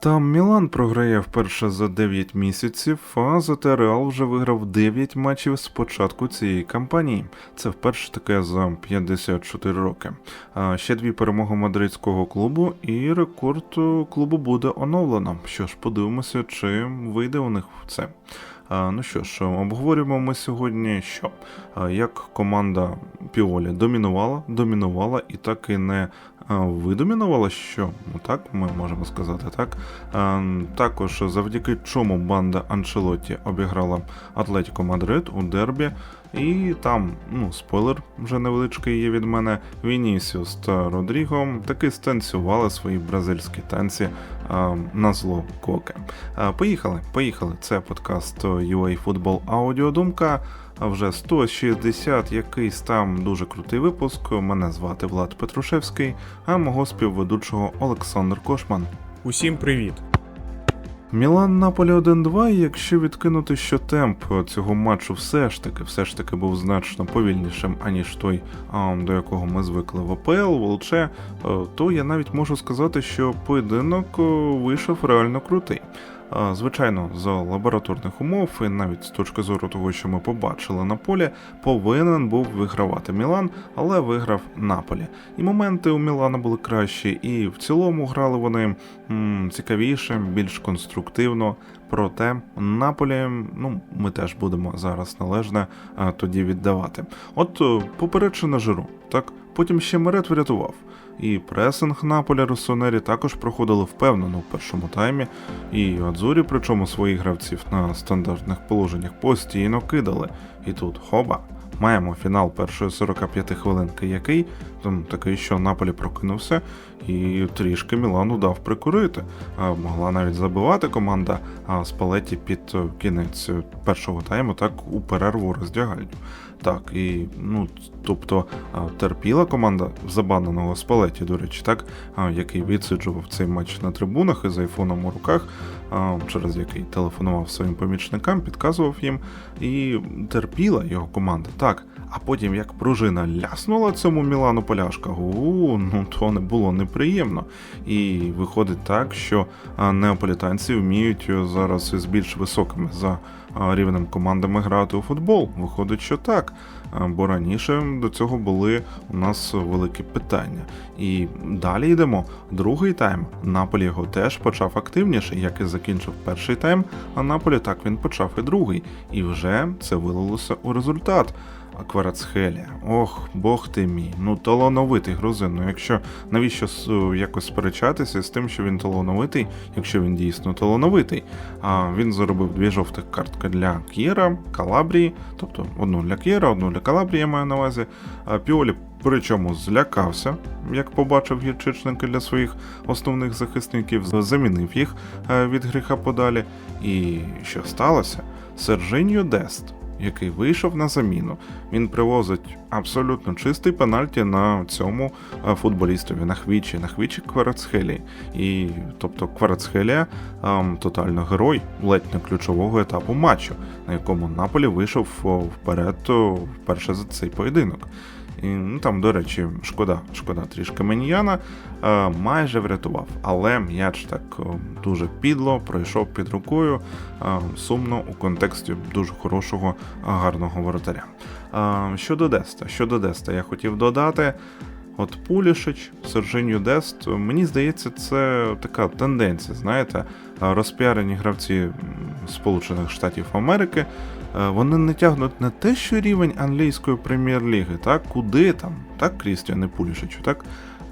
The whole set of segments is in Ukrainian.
Там Мілан програє вперше за 9 місяців, а зате Реал вже виграв 9 матчів з початку цієї кампанії. Це вперше таке за 54 роки. А ще дві перемоги мадридського клубу, і рекорд е, клубу буде оновлено. Що ж, подивимося, чи вийде у них це. А, Ну що ж, обговорюємо ми сьогодні, що як команда Піолі домінувала, домінувала і так і не видомінувала, що ну так ми можемо сказати, так. Також завдяки чому банда Анчелотті обіграла Атлетіко Мадрид у дербі. І там, ну, спойлер вже невеличкий є від мене. Вінісіус та Родріго таки станцювали свої бразильські танці а, на зло коке. А, поїхали, поїхали. Це подкаст UA Football Аудіодумка. А вже 160 якийсь там дуже крутий випуск. Мене звати Влад Петрушевський, а мого співведучого Олександр Кошман. Усім привіт! Мілан Наполі 1-2, якщо відкинути, що темп цього матчу все ж таки, все ж таки був значно повільнішим, аніж той, до якого ми звикли в АПЛ, в ЛЧ, е, то я навіть можу сказати, що поєдинок е, вийшов реально крутий. Звичайно, за лабораторних умов, і навіть з точки зору того, що ми побачили на полі, повинен був вигравати Мілан, але виграв Наполі. І моменти у Мілана були кращі, і в цілому грали вони м, цікавіше, більш конструктивно. Проте Наполі, ну ми теж будемо зараз належне а, тоді віддавати. От е, попереджена жиру, так потім ще Мерет врятував. І пресинг Наполя Росонері також проходили впевнено в першому таймі, і Адзурі, причому своїх гравців на стандартних положеннях постійно кидали. І тут хоба. Маємо фінал першої 45 хвилинки, який там такий, що Наполі прокинувся, і трішки Мілану дав прикурити. Могла навіть забивати команда а, Спалеті під е, кінець е, першого тайму, так у перерву роздягальню. Так, і ну, тобто терпіла команда забаненого Спалеті, до речі, так, який відсиджував цей матч на трибунах із айфоном у руках, через який телефонував своїм помічникам, підказував їм, і терпіла його команда. Так, а потім як пружина ляснула цьому Мілану поляшка, у, ну то не було неприємно. І виходить так, що неаполітанці вміють е, зараз із більш високими за рівнем командами грати у футбол. Виходить, що так. Бо раніше до цього були у нас великі питання. І далі йдемо. Другий тайм. Наполі його теж почав активніше, як і закінчив перший тайм, а Наполі так він почав і другий. І вже це вилилося у результат. Кварацхелія. Ох, бог ти мій. Ну талановитий грузин. Ну якщо навіщо якось сперечатися з тим, що він талановитий, якщо він дійсно талановитий. А він заробив дві жовтих картки для К'єра, Калабрії, тобто одну для К'єра, одну для Калабрії, я маю на увазі. А Піолі причому злякався, як побачив гірчичники для своїх основних захисників, замінив їх е, від гріха подалі. І що сталося? Сержиньо Дест який вийшов на заміну. Він привозить абсолютно чистий пенальті на цьому е, футболістові на хвічі, на хвічі Кварацхелі. І тобто Кварацхелія ем, тотально герой ледь не ключового етапу матчу, на якому Наполі вийшов вперед вперше за цей поєдинок. І, ну, там, до речі, шкода, шкода трішки Меніяна е, майже врятував, але м'яч так о, дуже підло пройшов під рукою. е, сумно у контексті дуже хорошого, е, гарного воротаря. Е, щодо Деста, щодо Деста, я хотів додати. От Пулішич, Сержиню Дест, мені здається, це така тенденція, знаєте, е, розпіарені гравці Сполучених Штатів Америки. Е, Вони не тягнуть не те, що рівень англійської прем'єр-ліги, так куди там, так Крістіане Пулішичу, так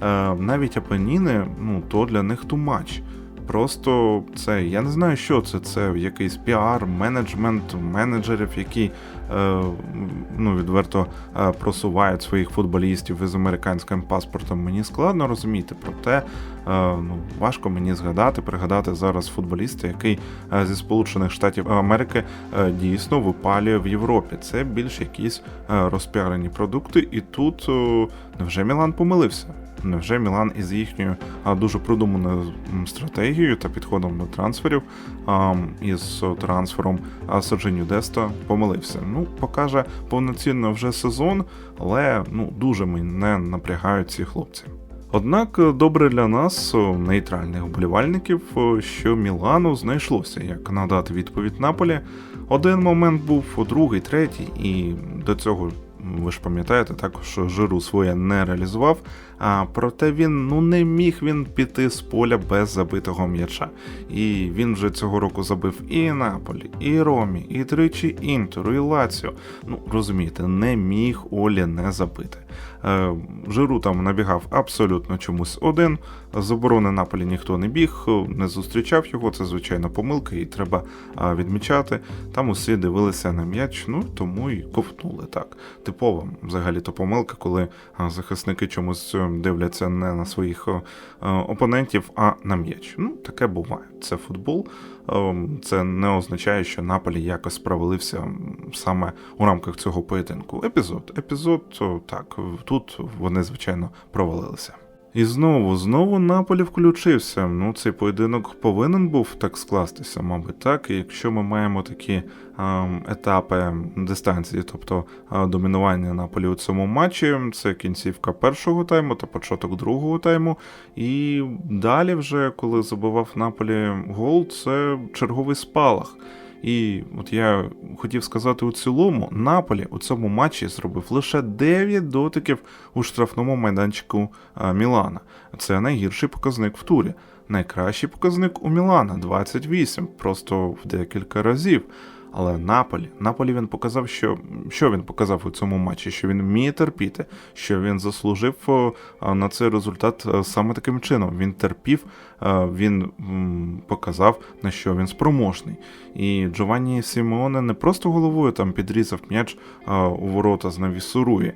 Е, навіть Апеніни, ну то для них тумач. Просто це я не знаю, що це. Це якийсь піар, менеджмент менеджерів, які ну, відверто е, просувають своїх футболістів із американським паспортом. Мені складно розуміти, проте е, ну, важко мені згадати, пригадати зараз футболіста, який е, зі Сполучених Штатів Америки е, дійсно випалює в Європі. Це більш якісь е, розпіарені продукти, і тут е, невже Мілан помилився? Невже Мілан із їхньою дуже продуманою стратегією та підходом до трансферів із трансфером а, Саджиню Деста помилився? Ну, покаже повноцінно вже сезон, але ну дуже мене напрягають ці хлопці. Однак е, добре для нас, нейтральних вболівальників, що Мілану знайшлося, як надати відповідь Наполі. Один момент був, другий, третій, і до цього. Ви ж пам'ятаєте, також Жиру своє не реалізував, а проте він ну не міг він піти з поля без забитого м'яча. І він вже цього року забив і Наполі, і Ромі, і тричі Інтеру, і Лаціо. Ну розумієте, не міг Олі не забити. Е, Жиру там набігав абсолютно чомусь один. З оборони Наполі ніхто не біг, не зустрічав його. Це звичайно помилка, і треба відмічати. Там усі дивилися на м'яч, ну тому і ковтнули так. Типова взагалі то помилка, коли захисники чомусь е, дивляться не на своїх е, е, опонентів, а на м'яч. Ну таке буває. Це футбол. Ем, Це не означає, що Наполі якось провалився саме у рамках цього поєдинку. Епізод, епізод, так, тут вони звичайно провалилися. І знову, знову Наполі включився. Ну, цей поєдинок повинен був так скластися, мабуть, так. І якщо ми маємо такі ем, етапи дистанції, тобто е, домінування Наполі у цьому матчі, це кінцівка першого тайму та початок другого тайму. І далі, вже коли забивав Наполі гол, це черговий спалах. І от я хотів сказати у цілому, Наполі у цьому матчі зробив лише 9 дотиків у штрафному майданчику Мілана. Це найгірший показник в турі. Найкращий показник у Мілана 28, просто в декілька разів. Але Наполі, Наполі він показав, що що він показав у цьому матчі, що він вміє терпіти, що він заслужив на цей результат е, саме таким чином. Він терпів, е, він показав, на що він спроможний. І Джованні Сімеоне не просто головою там підрізав м'яч у ворота з навісурує,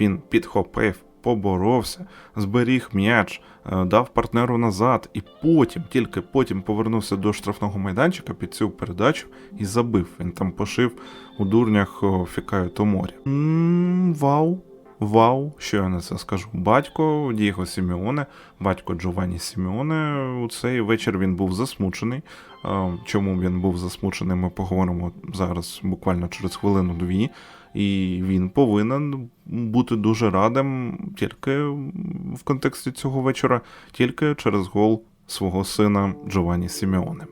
він підхопив. Поборовся, зберіг м'яч, е, дав партнеру назад, і потім, тільки потім повернувся до штрафного майданчика під цю передачу і забив. Він там пошив у дурнях Фікаю Томорі. Вау! Вау, що я на це скажу? Батько Дієго Сімеоне, батько Джованні Сімеоне. У цей вечір він був засмучений. Е, Чому він був засмучений, ми поговоримо зараз буквально через хвилину-дві. І він повинен бути дуже радим тільки в контексті цього вечора, тільки через гол свого сина Джованні Сімеоне.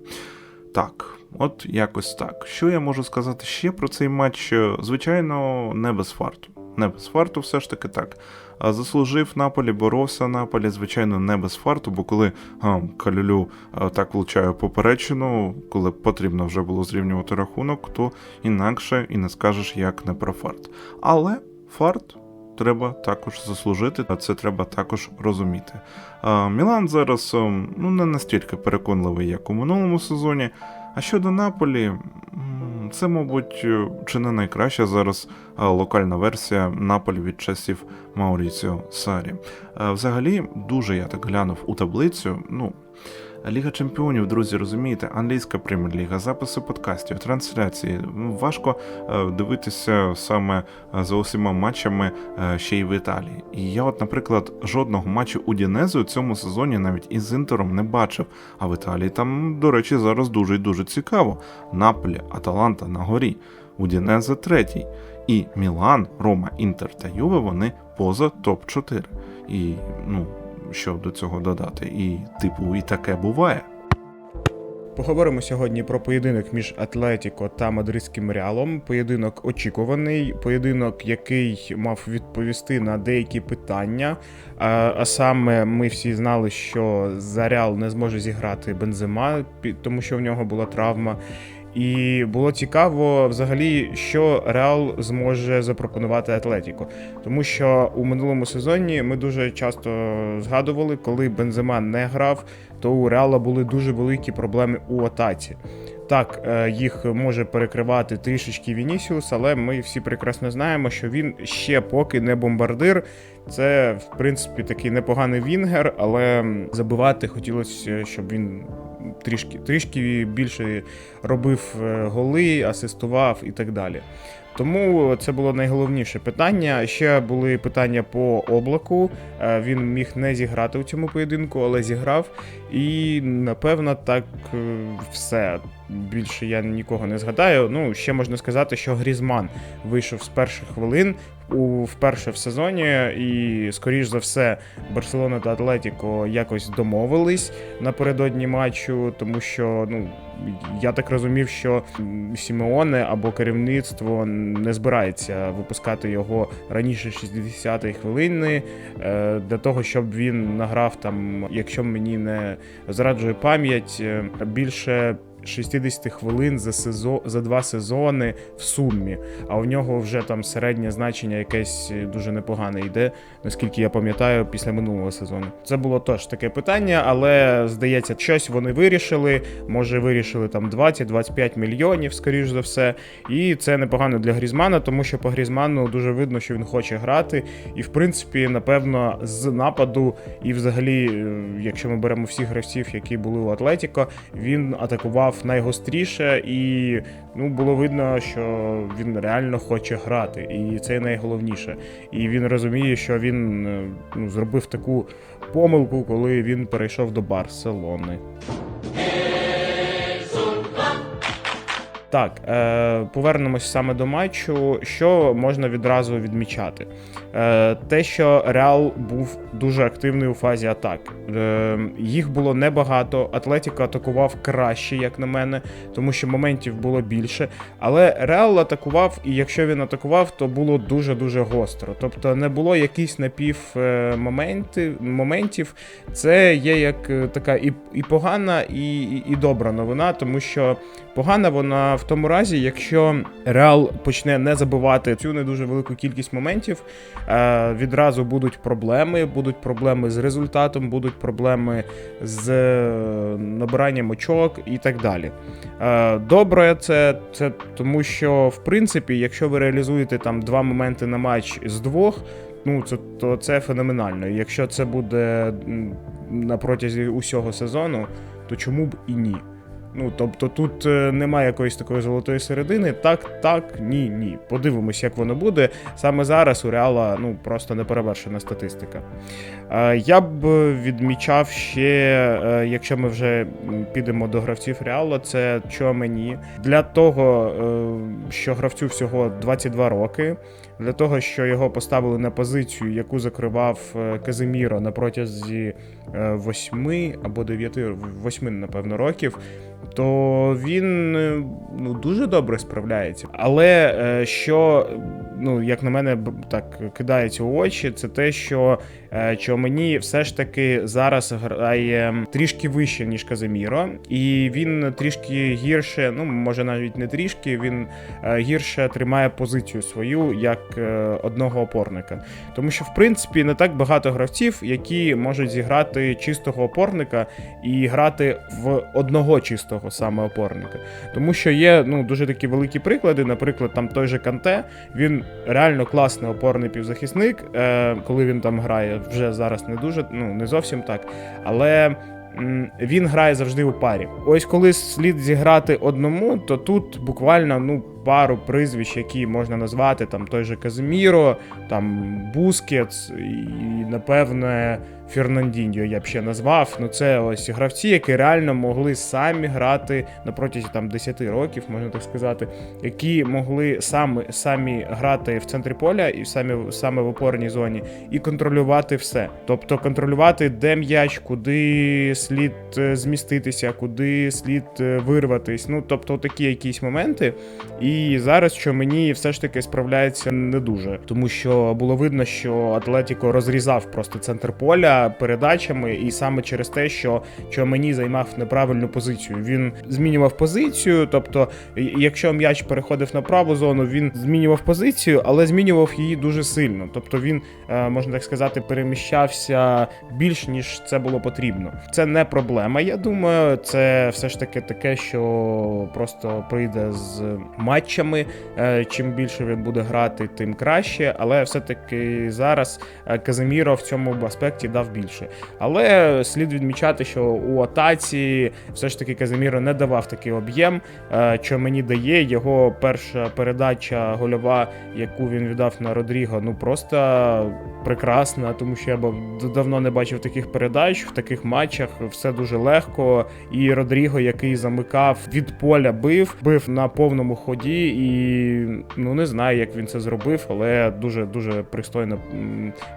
Так, от якось так. Що я можу сказати ще про цей матч? Звичайно, не без фарту. Не без фарту, все ж таки так. Заслужив Наполі, боровся Наполі, звичайно, не без фарту, бо коли а, Калюлю а, так влучає поперечину, коли потрібно вже було зрівнювати рахунок, то інакше і не скажеш, як не про фарт. Але фарт треба також заслужити, а це треба також розуміти. Мілан зараз ем, ну, не настільки переконливий, як у минулому сезоні. А щодо Наполі, це, мабуть, е, чи не найкраща зараз локальна версія Наполі від часів Мауріціо Сарі. Взагалі, дуже я так глянув у таблицю. Ну, Ліга чемпіонів, друзі, розумієте, англійська прем'єр-ліга, записи подкастів, трансляції. Ну, Важко е, дивитися саме е, за усіма матчами е, ще й в Італії. І я, от, наприклад, жодного матчу у Дінезі у цьому сезоні навіть із Інтером не бачив. А в Італії там, до речі, зараз дуже і дуже цікаво. Наполі, Аталанта на горі, Удінезе третій. І Мілан, Рома, Інтер та Юве вони поза топ-4. І ну, що до цього додати? І, типу, і таке буває. Поговоримо сьогодні про поєдинок між Атлетіко та Мадридським Реалом. Поєдинок очікуваний, поєдинок, який мав відповісти на деякі питання. А, саме ми всі знали, що за Реал не зможе зіграти Бензема, тому що в нього була травма. І було цікаво взагалі, що Реал зможе запропонувати Атлетіко. Тому що у минулому сезоні ми дуже часто згадували, коли Бензема не грав, то у Реала були дуже великі проблеми у атаці. Так, е, їх може перекривати трішечки Вінісіус, але ми всі прекрасно знаємо, що він ще поки не бомбардир. Це, в принципі, такий непоганий Вінгер, але забивати хотілося, щоб він трішки, трішки більше робив е, голи, асистував і так далі. Тому це було найголовніше питання. Ще були питання по облаку. Е, Він міг не зіграти у цьому поєдинку, але зіграв. І напевно так все. Більше я нікого не згадаю. Ну, ще можна сказати, що Грізман вийшов з перших хвилин у вперше в сезоні, і, скоріш за все, Барселона та Атлетіко якось домовились напередодні матчу, тому що ну. Я так розумів, що Сімеоне або керівництво не збирається випускати його раніше 60-ї хвилини е, для того, щоб він награв там, якщо мені не зраджує пам'ять, е, більше 60 хвилин за сезон за два сезони в сумі. А у нього вже там середнє значення якесь дуже непогане йде, наскільки я пам'ятаю, після минулого сезону. Це було теж таке питання, але здається, щось вони вирішили. Може, вирішили там 20-25 мільйонів, скоріш за все. І це непогано для Грізмана, тому що по Грізману дуже видно, що він хоче грати. І в принципі, напевно, з нападу, і взагалі, е, якщо ми беремо всіх гравців, які були у Атлетіко, він атакував найгостріше, і ну було видно, що він реально хоче грати, і це найголовніше. І він розуміє, що він е, ну, зробив таку помилку, коли він перейшов до Барселони. Так, е, повернемось саме до матчу. Що можна відразу відмічати? Е, те, що Реал був дуже активний у фазі атак. Е, їх було небагато. Атлетіко атакував краще, як на мене, тому що моментів було більше. Але Реал атакував, і якщо він атакував, то було дуже-дуже гостро. Тобто не було якісь напів е, моментів. Це є як така і, і погана, і, і, добра новина, тому що погана вона в тому разі, якщо Реал почне не забивати цю не дуже велику кількість моментів, відразу будуть проблеми, будуть проблеми з результатом, будуть проблеми з е, набиранням очок і так далі. Е, Добре, це, це тому, що в принципі, якщо ви реалізуєте там два моменти на матч з двох. Ну, це то це феноменально. Якщо це буде на протязі усього сезону, то чому б і ні? Ну, тобто тут е, немає якоїсь такої золотої середини. Так, так, ні, ні. Подивимось, як воно буде. Саме зараз у Реала ну просто неперевершена статистика. Е, Я б відмічав ще, е, якщо ми вже підемо до гравців Реала, це Чуамені. Для того, що гравцю всього 22 роки, для того, що його поставили на позицію, яку закривав е, Казиміро на протязі восьми або 9, 8, напевно, років то він е, ну, дуже добре справляється. Але е, що, ну, як на мене, так кидається у очі, це те, що е, Чомені все ж таки зараз грає трішки вище, ніж Казиміро, і він трішки гірше, ну може навіть не трішки, він е, гірше тримає позицію свою як е, одного опорника. Тому що, в принципі, не так багато гравців, які можуть зіграти чистого опорника і грати в одного чистого саме опорника. Тому що є ну, дуже такі великі приклади. Наприклад, там той же Канте, він реально класний опорний півзахисник, коли він там грає, вже зараз не дуже, ну не зовсім так. Але. Він грає завжди у парі. Ось коли слід зіграти одному, то тут буквально ну пару прізвищ, які можна назвати, там той же Казиміро, там Бускетс і, напевне, Фернандіньо я б ще назвав. Ну це ось гравці, які реально могли самі грати на протязі там 10 років, можна так сказати, які могли самі, самі грати в центрі поля і самі саме в опорній зоні, і контролювати все. Тобто контролювати, де м'яч, куди слід е, зміститися, куди слід е, вирватись. Ну тобто такі якісь моменти. І зараз що мені все ж таки справляється не дуже, тому що було видно, що Атлетіко розрізав просто центр поля передачами, і саме через те, що, що мені займав неправильну позицію. Він змінював позицію, тобто, якщо м'яч переходив на праву зону, він змінював позицію, але змінював її дуже сильно. Тобто він, е, можна так сказати, переміщався більш ніж це було потрібно. Це не проблема, я думаю. Це все ж таки таке, що просто прийде з матчами. Е, Чим більше він буде грати, тим краще. Але все-таки зараз е, Казиміро в цьому аспекті дав давав більше. Але слід відмічати, що у атаці все ж таки Казиміро не давав такий об'єм, е, що мені дає його перша передача гольова, яку він віддав на Родріго. Ну просто прекрасна, тому що я давно не бачив таких передач в таких матчах. Все дуже легко. І Родріго, який замикав від поля, бив, бив на повному ході, і ну не знаю, як він це зробив, але дуже дуже пристойно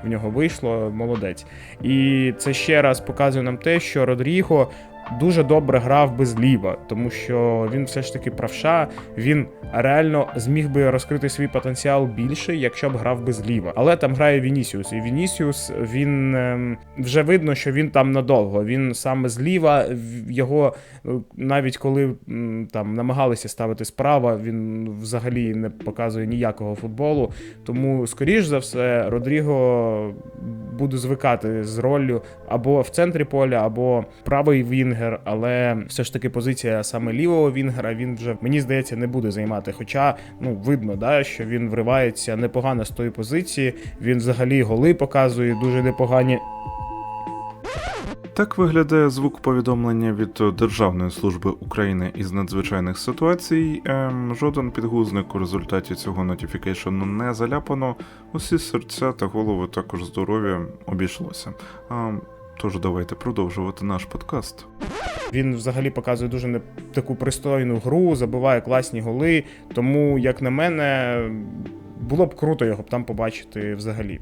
в нього вийшло. Молодець. І це ще раз показує нам те, що Родріго. Дуже добре грав би зліва, тому що він все ж таки правша. Він реально зміг би розкрити свій потенціал більше, якщо б грав би зліва. Але там грає Вінісіус, і Вінісіус він ем, вже видно, що він там надовго. Він саме зліва. Його е, навіть коли там намагалися ставити справа, він взагалі не показує ніякого футболу. Тому, скоріш за все, Родріго буде звикати з роллю або в центрі поля, або правий вінгер, але все ж таки позиція саме лівого вінгера він вже мені здається не буде займати. Хоча ну видно, да, що він вривається непогано з тої позиції. Він взагалі голи показує дуже непогані. Так виглядає звук повідомлення від Державної служби України із надзвичайних ситуацій. Ем, жоден підгузник у результаті цього нотіфікейшену не заляпано. Усі серця та голови також здорові обійшлося. Ем, тож давайте продовжувати наш подкаст. Він взагалі показує дуже не таку пристойну гру, забиває класні голи. Тому, як на мене, було б круто його б там побачити взагалі.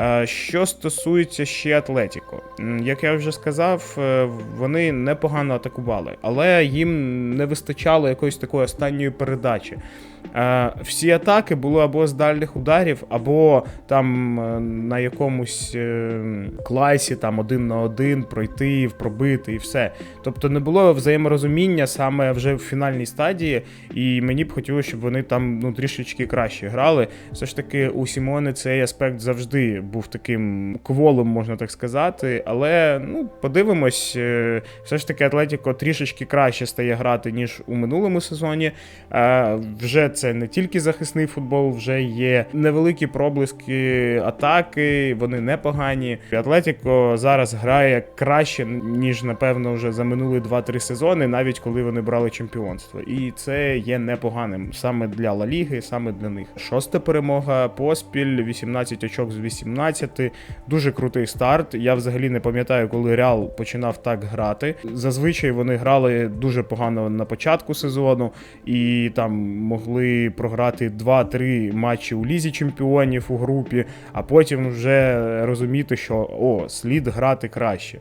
Е, Що стосується ще Атлетіко, як я вже сказав, е, вони непогано атакували, але їм не вистачало якоїсь такої останньої передачі. Е, Всі атаки були або з дальних ударів, або там на якомусь класі, там один на один пройти, пробити і все. Тобто не було взаєморозуміння саме вже в фінальній стадії, і мені б хотілося, щоб вони там ну трішечки краще грали. Все ж таки, у Сімони цей аспект завжди був таким кволом, можна так сказати. Але ну подивимось, е, все ж таки Атлетіко трішечки краще стає грати ніж у минулому сезоні. Е, Вже це не тільки захисний футбол, вже є невеликі проблиски атаки, вони непогані. Атлетіко зараз грає краще, ніж напевно вже за минулі 2-3 сезони, навіть коли вони брали чемпіонство. І це є непоганим саме для Ла Ліги, саме для них. Шоста перемога поспіль, 18 очок з 18. Дуже крутий старт. Я взагалі не пам'ятаю, коли Реал починав так грати. Зазвичай вони грали дуже погано на початку сезону і там могли програти 2-3 матчі у лізі чемпіонів у групі, а потім вже розуміти, що о, слід грати краще.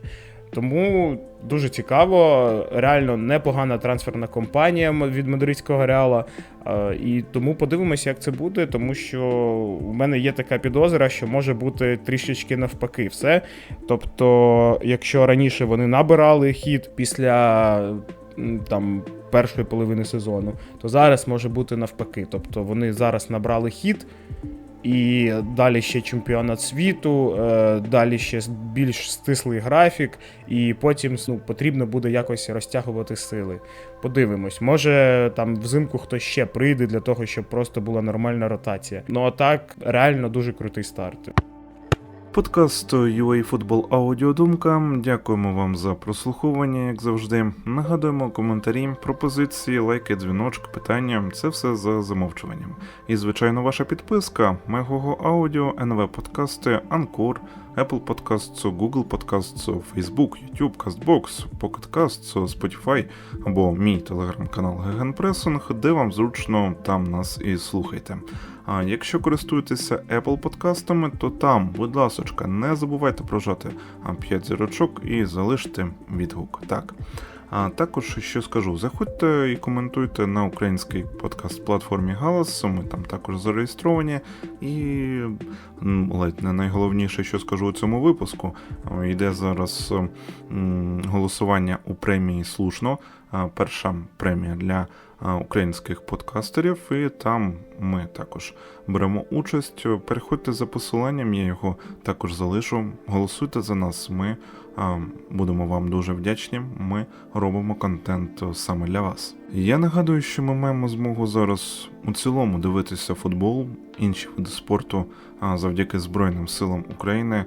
Тому дуже цікаво, реально непогана трансферна компанія від мадридського реала. Е, І тому подивимося, як це буде, тому що у мене є така підозра, що може бути трішечки навпаки все. Тобто, якщо раніше вони набирали хід після там першої половини сезону, то зараз може бути навпаки. Тобто вони зараз набрали хід. І далі ще чемпіонат світу, е, далі ще більш стислий графік, і потім ну, потрібно буде якось розтягувати сили. Подивимось, може там взимку хтось ще прийде для того, щоб просто була нормальна ротація. Ну а так, реально дуже крутий старт. Подкаст UA Football Аудіодумка. Дякуємо вам за прослуховування, як завжди. Нагадуємо коментарі, пропозиції, лайки, дзвіночки, питання це все за замовчуванням. І, звичайно, ваша підписка, Мегого Аудіо, НВ Подкасти, Анкор, Apple Podcasts, Google Podcasts, Facebook, YouTube, CastBox, Pocket Casts, Spotify або мій телеграм-канал Гегенпресинг, де вам зручно там нас і слухайте. А якщо користуєтеся Apple подкастами, то там, будь ласочка, не забувайте прожати 5 зірочок і залишити відгук. Так. А також що скажу, заходьте і коментуйте на українській подкаст-платформі Галас. Ми там також зареєстровані. І ледь не найголовніше, що скажу у цьому випуску, йде зараз голосування у премії Слушно. Перша премія для українських подкастерів, і там ми також беремо участь. Переходьте за посиланням, я його також залишу. Голосуйте за нас. Ми будемо вам дуже вдячні. Ми робимо контент саме для вас. Я нагадую, що ми маємо змогу зараз у цілому дивитися футбол, інші види спорту завдяки Збройним силам України.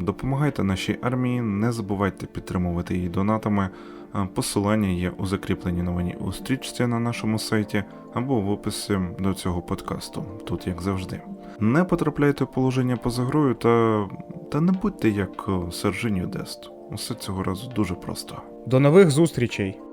Допомагайте нашій армії, не забувайте підтримувати її донатами. Посилання є у закріпленій новині у стрічці на нашому сайті або в описі до цього подкасту, тут як завжди. Не потрапляйте в положення поза грою та, та не будьте як о, Сержиню Дест. Усе цього разу дуже просто. До нових зустрічей!